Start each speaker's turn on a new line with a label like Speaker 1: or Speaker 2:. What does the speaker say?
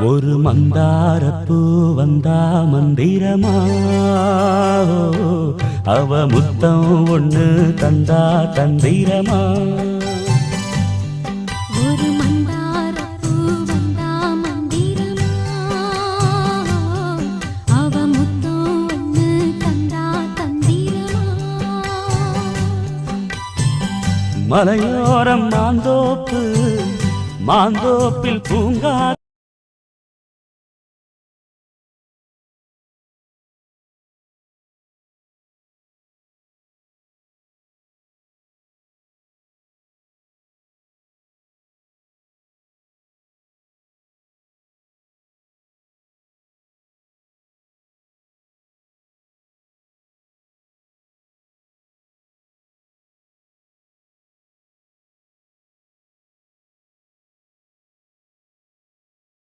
Speaker 1: ஒரு மந்தாரப்பூ வந்தா மந்திரமா? அவ முத்தம் ஒண்ணு தந்தா தந்திரமா?
Speaker 2: ஒரு மந்தாரப்பூ வந்தா மந்திரமா? அவ முத்தம் ஒண்ணு தந்தா தந்திரமா?
Speaker 1: மலையோரம் மாந்தோப்பு மாந்தோப்பில் பூங்கா